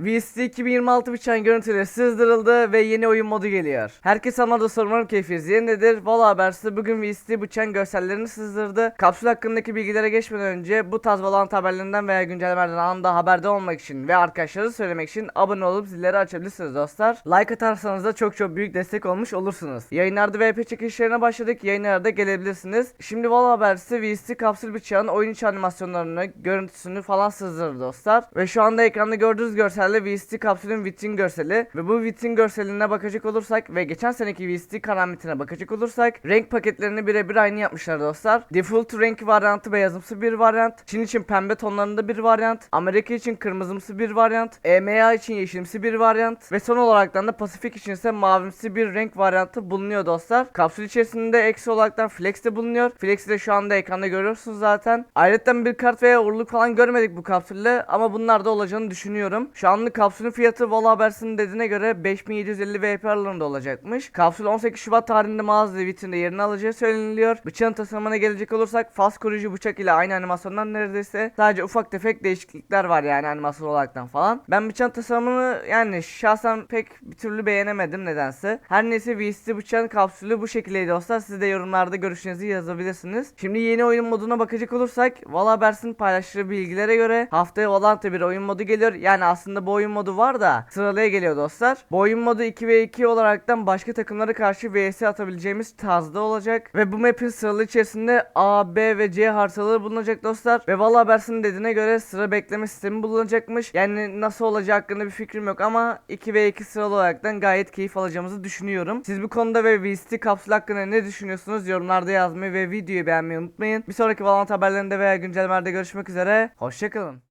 VST 2026 bıçağın görüntüleri sızdırıldı ve yeni oyun modu geliyor. Herkes anladı sormanın keyfiniz yerindedir. Valla Habersi bugün VST bıçağın görsellerini sızdırdı. Kapsül hakkındaki bilgilere geçmeden önce bu tarz Valorant haberlerinden veya güncellemelerden anında haberde olmak için ve arkadaşları söylemek için abone olup zilleri açabilirsiniz dostlar. Like atarsanız da çok çok büyük destek olmuş olursunuz. Yayınlarda VP çekilişlerine başladık. Yayınlarda gelebilirsiniz. Şimdi Valla Habersi VST kapsül bıçağın oyun içi animasyonlarını, görüntüsünü falan sızdırdı dostlar. Ve şu anda ekranda gördüğünüz görselde VST kapsülün vitrin görseli. Ve bu vitrin görseline bakacak olursak ve geçen seneki VST karamitine bakacak olursak renk paketlerini birebir aynı yapmışlar dostlar. Default renk varyantı beyazımsı bir varyant. Çin için pembe tonlarında bir varyant. Amerika için kırmızımsı bir varyant. EMEA için yeşilimsi bir varyant. Ve son olaraktan da Pasifik için ise mavimsi bir renk varyantı bulunuyor dostlar. Kapsül içerisinde eksi olaraktan flex de bulunuyor. Flex'i de şu anda ekranda görüyorsunuz zaten. Ayrıca bir kart veya uğurluk falan görmedik bu kapsülle ama bunlar da olacağını düşünüyorum. Şu anlık kapsülün fiyatı Vola Habersi'nin dediğine göre 5750 VP aralığında olacakmış. Kapsül 18 Şubat tarihinde mağazada vitrinde yerini alacağı söyleniliyor. Bıçağın tasarımına gelecek olursak faz koruyucu bıçak ile aynı animasyondan neredeyse sadece ufak tefek değişiklikler var yani animasyon olaraktan falan. Ben bıçağın tasarımını yani şahsen pek bir türlü beğenemedim nedense. Her neyse VST bıçağın kapsülü bu şekildeydi dostlar. Siz de yorumlarda görüşlerinizi yazabilirsiniz. Şimdi yeni oyun moduna bakacak olursak Vala Habers'in paylaştığı bilgilere göre haftaya Valorant'ta bir oyun modu geliyor. Yani aslında bu oyun modu var da sıralaya geliyor dostlar. Bu oyun modu 2 ve 2 olaraktan başka takımlara karşı vs atabileceğimiz tarzda olacak. Ve bu map'in sıralı içerisinde A, B ve C haritaları bulunacak dostlar. Ve Vala Habers'in dediğine göre sıra bekleme sistemi bulunacakmış. Yani nasıl olacağı hakkında bir fikrim yok ama 2 ve 2 sıralı olaraktan gayet keyif alacağımızı düşünüyorum. Siz bu konuda ve VST kapsül hakkında ne düşünüyorsunuz? Yorumlarda yazmayı ve videoyu beğenmeyi unutmayın. Bir sonraki Valorant haberlerinde veya güncellemelerde görüşmek üzere. Hoşçakalın.